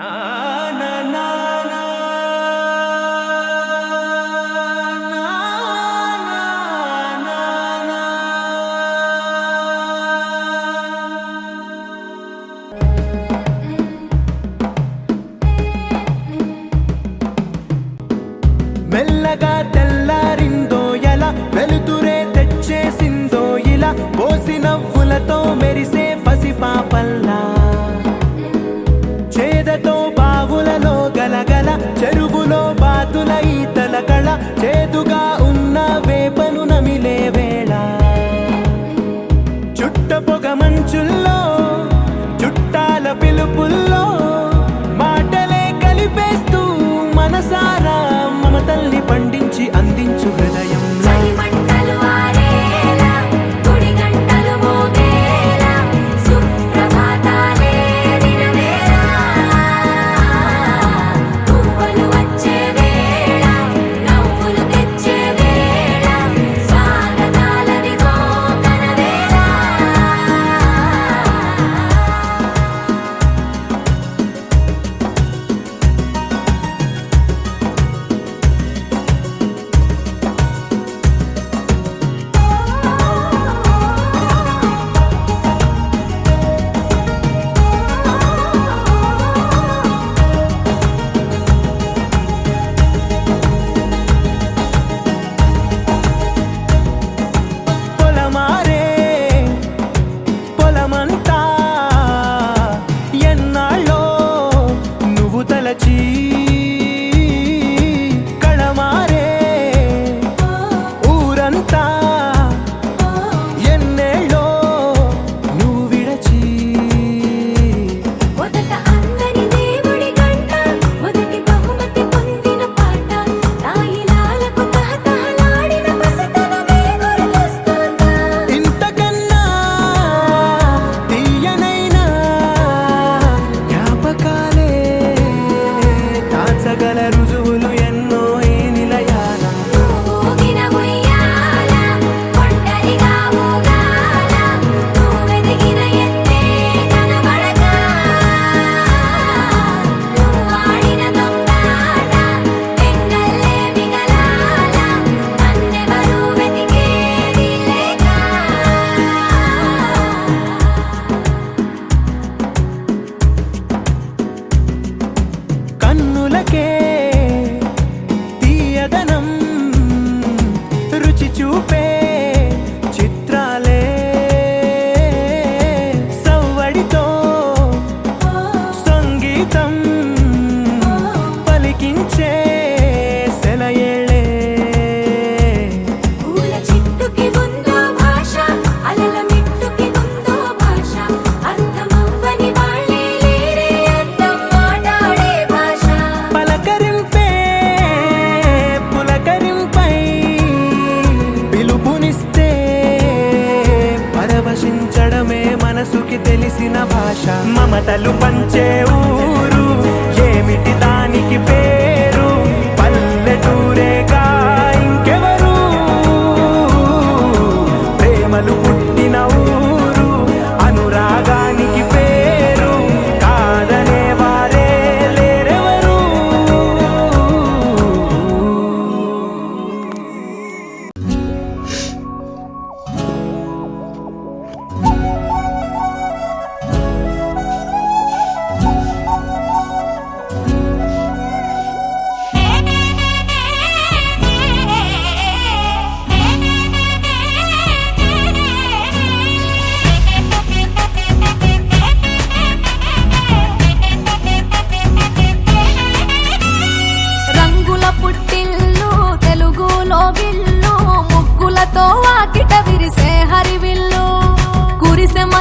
na మమతలు పంచే ఊరు. ఏమిటి దానికి పే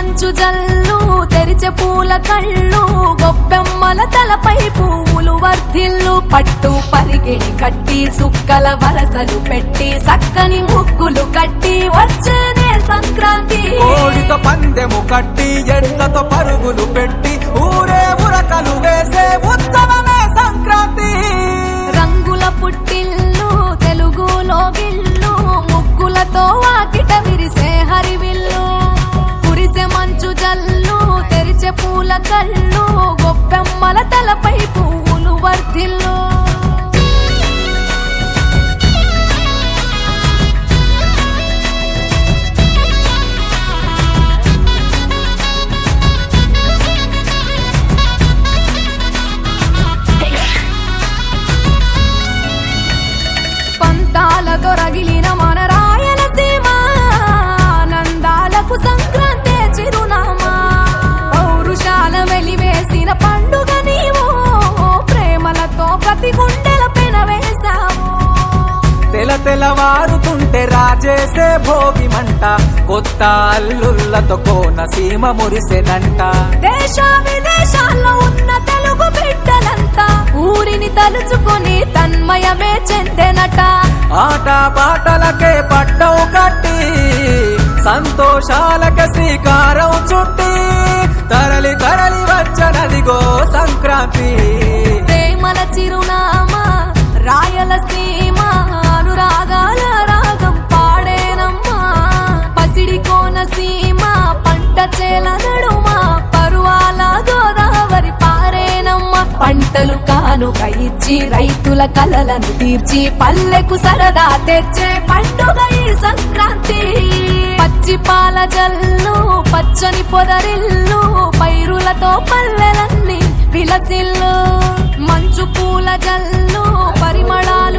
మంచు జల్లు తెరిచే పూల కళ్ళు గొప్పెమ్మల తలపై పూలు వర్ధిల్లు పట్టు పరిగెడి కట్టి సుక్కల వరసలు పెట్టి సక్కని ముక్కులు కట్టి వచ్చేదే సంక్రాంతి. కోడితో పందెము కట్టి ఎడ్లతో పరుగులు పెట్టి ఊరే ఉరకలు వేసే ఉత్సవం కళ్ళు గొప్పెమ్మల తలపై ప్రతి గుండెల పెనవేశావు తెల తెలవారుతుంటే రాజేసే భోగి మంట కొత్త అల్లుళ్ళతో కోన సీమ మురిసెనంట. దేశ విదేశాల్లో ఉన్న తెలుగు బిడ్డలంతా ఊరిని తలుచుకొని తన్మయమే చెందెనట. ఆట పాటలకే పట్టవు కట్టి సంతోషాలకే శ్రీకారం చుట్టి తరలి తరలి వచ్చనదిగో సంక్రాంతి. చిరునామా రాయలసీమ అనురాగాల రాగం పాడేనమ్మా. పసిడి కోనసీమ పంట చేల నడుమా పరువాల గోదావరి పారేనమ్మా. పంటలు కానుక ఇచ్చి రైతుల కలలను తీర్చి పల్లెకు సరదా తెచ్చే పండుగ ఈ సంక్రాంతి. పచ్చి పాల జల్లు పచ్చని పొదరిల్లు పైరులతో పల్లెలన్నీ విలసిల్లు. మంచు పూల జల్లు పరిమళాలు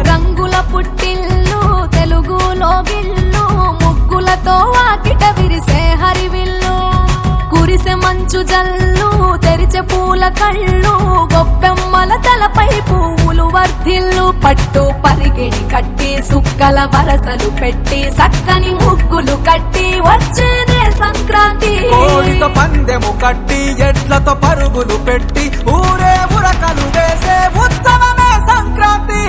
జల్లు తెరిచే పూల కళ్ళు గొప్పెమ్మల తలపై పువ్వులు వర్ధిల్లు పట్టు పరిగిడి కట్టి సుక్కల వరసలు పెట్టి సక్కని ముగ్గులు కట్టి వచ్చేదే సంక్రాంతి. పందెము కట్టి ఎట్లతో పరుగులు పెట్టి ఊరే ఉరకలు వేసే ఉత్సవమే సంక్రాంతి.